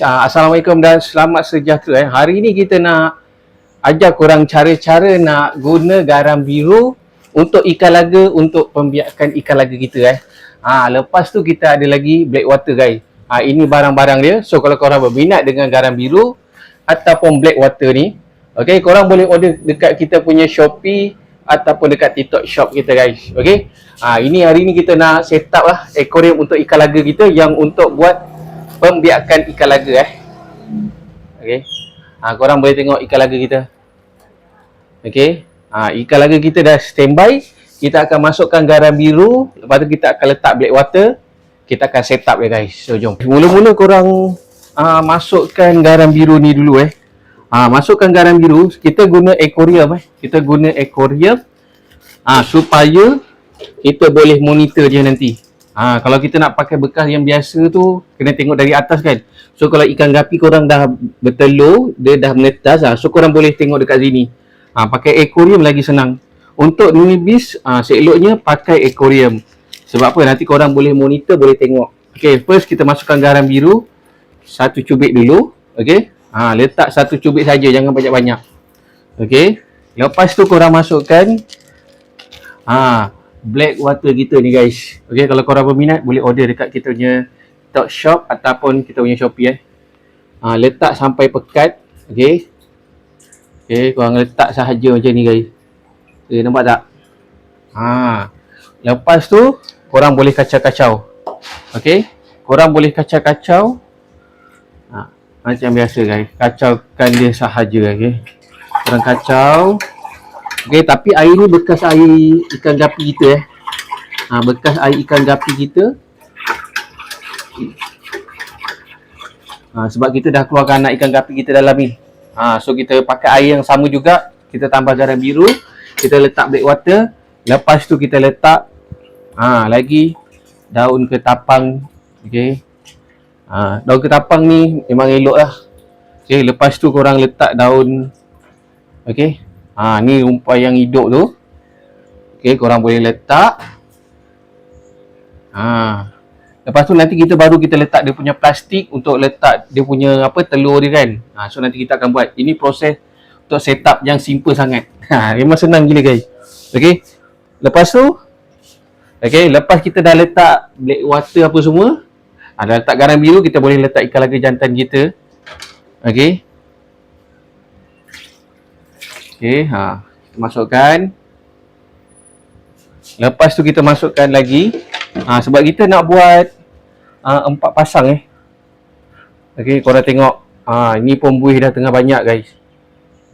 Ah, Assalamualaikum dan selamat sejahtera. Eh. Hari ini kita nak ajar korang cara-cara nak guna garam biru untuk ikan laga untuk pembiakan ikan laga kita eh. Ha, lepas tu kita ada lagi black water guys. Ha, ini barang-barang dia. So kalau korang berminat dengan garam biru ataupun black water ni, okay, korang boleh order dekat kita punya Shopee ataupun dekat TikTok shop kita guys. Okay. Ha, ini hari ni kita nak set up lah aquarium untuk ikan laga kita yang untuk buat pembiakan ikan laga eh. Okey. Ha, korang boleh tengok ikan laga kita. Okey. Ha, ikan laga kita dah standby. Kita akan masukkan garam biru. Lepas tu kita akan letak black water. Kita akan set up ya guys. So jom. Mula-mula korang uh, masukkan garam biru ni dulu eh. Ha, masukkan garam biru. Kita guna aquarium eh. Kita guna aquarium. Ah ha, supaya kita boleh monitor dia nanti. Ha, kalau kita nak pakai bekas yang biasa tu kena tengok dari atas kan. So kalau ikan gapi korang dah bertelur, dia dah menetas ah. So korang boleh tengok dekat sini. Ha, pakai aquarium lagi senang. Untuk newbies, ha, seeloknya pakai aquarium. Sebab apa? Nanti korang boleh monitor, boleh tengok. Okay, first kita masukkan garam biru. Satu cubit dulu. Okay. Ha, letak satu cubit saja, jangan banyak-banyak. Okay. Lepas tu korang masukkan ha, black water kita ni guys. Okay, kalau korang berminat boleh order dekat kita punya Talk Shop ataupun kita punya Shopee eh. Ha, letak sampai pekat. Okay. Okay, korang letak sahaja macam ni guys. Okay, nampak tak? Ha. Lepas tu, korang boleh kacau-kacau. Okay. Korang boleh kacau-kacau. Ha, macam biasa guys. Kacaukan dia sahaja okay. Korang kacau. Okay, tapi air ni bekas air ikan gapi kita eh. Ha, bekas air ikan gapi kita. Ha, sebab kita dah keluarkan anak ikan gapi kita dalam ni. Ha, so kita pakai air yang sama juga. Kita tambah garam biru. Kita letak black water. Lepas tu kita letak ha, lagi daun ketapang. Okay. Ha, daun ketapang ni memang elok lah. Okay, lepas tu korang letak daun Okay. Ha, ni rumpai yang hidup tu. Okey, korang boleh letak. Ha. Lepas tu nanti kita baru kita letak dia punya plastik untuk letak dia punya apa telur dia kan. Ha, so nanti kita akan buat. Ini proses untuk setup yang simple sangat. Ha, memang senang gila guys. Okey. Lepas tu Okey, lepas kita dah letak black water apa semua, ha, dah letak garam biru, kita boleh letak ikan laga jantan kita. Okey. Okey, ha. Kita masukkan. Lepas tu kita masukkan lagi. Ha, sebab kita nak buat uh, empat pasang eh. Okey, korang tengok. Ha, ni pun buih dah tengah banyak guys.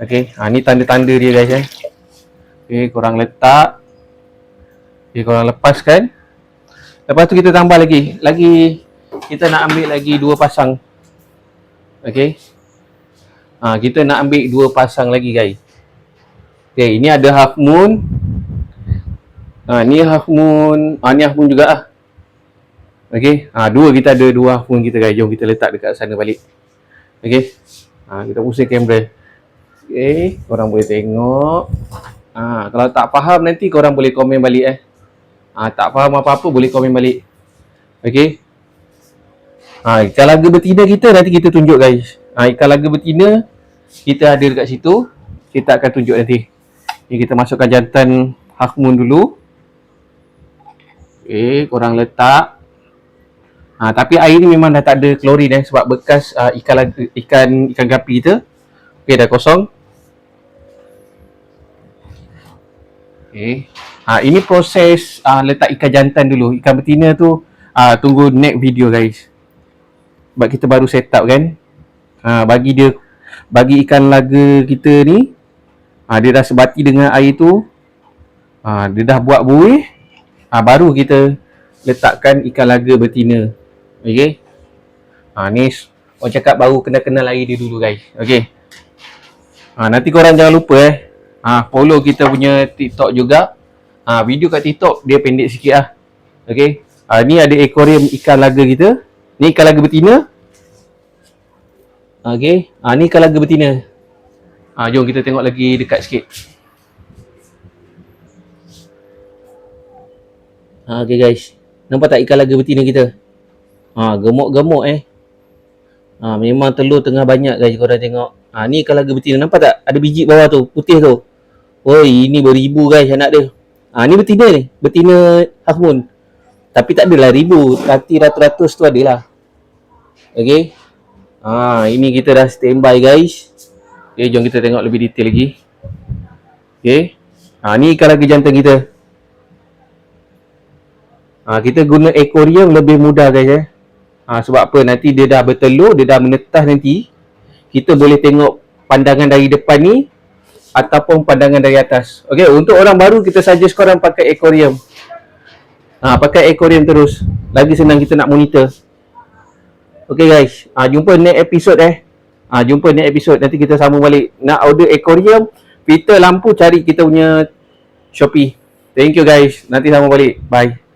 Okey, ha, ni tanda-tanda dia guys eh. Okey, korang letak. Okey, korang lepaskan. Lepas tu kita tambah lagi. Lagi, kita nak ambil lagi dua pasang. Okey. Ha, kita nak ambil dua pasang lagi guys. Okay, ini ada half moon. Ha, ni half moon. Ha, ni half moon juga lah. Okay, ha, dua kita ada dua half moon kita guys. Jom kita letak dekat sana balik. Okay, ha, kita pusing kamera. Okay, korang boleh tengok. Ha, kalau tak faham nanti korang boleh komen balik eh. Ha, tak faham apa-apa boleh komen balik. Okay. Ha, ikan laga betina kita nanti kita tunjuk guys. Ha, ikan laga betina kita ada dekat situ. Kita akan tunjuk nanti. Okay, kita masukkan jantan half moon dulu. Okay, korang letak. Ha, tapi air ni memang dah tak ada klorin eh sebab bekas uh, ikan ikan ikan gapi kita. Okay, dah kosong. Okay. Ha, ini proses uh, letak ikan jantan dulu. Ikan betina tu uh, tunggu next video guys. Sebab kita baru set up kan. Ha, bagi dia bagi ikan laga kita ni ha, dia dah sebati dengan air tu ha, dia dah buat buih ha, baru kita letakkan ikan laga betina. Ok ha, ni orang cakap baru kena kenal air dia dulu guys. Ok ha, nanti korang jangan lupa eh. Ha, follow kita punya tiktok juga. Ha, video kat tiktok dia pendek sikit lah ok ha, ni ada aquarium ikan laga kita. Ni ikan laga betina. Okay, ha, ni ikan laga betina Ha, jom kita tengok lagi dekat sikit. Ha, okay guys. Nampak tak ikan laga betina kita? Ha, gemuk-gemuk eh. Ha, memang telur tengah banyak guys korang tengok. Ha, ni kalaga betina. Nampak tak? Ada biji bawah tu. Putih tu. Oi, ini beribu guys anak dia. Ha, ni betina ni. Betina half moon. Tapi tak adalah ribu. Nanti ratus-ratus tu adalah. Okay. Ha, ini kita dah standby guys. Okay, jom kita tengok lebih detail lagi. Okay. Ha, ni ikan lagi jantan kita. Ha, kita guna aquarium lebih mudah guys eh. Ha, sebab apa? Nanti dia dah bertelur, dia dah menetas nanti. Kita boleh tengok pandangan dari depan ni ataupun pandangan dari atas. Okay, untuk orang baru kita suggest korang pakai aquarium. Ha, pakai aquarium terus. Lagi senang kita nak monitor. Okay guys, ha, jumpa next episode eh. Ha, jumpa next episode. Nanti kita sambung balik. Nak order aquarium, filter lampu cari kita punya Shopee. Thank you guys. Nanti sambung balik. Bye.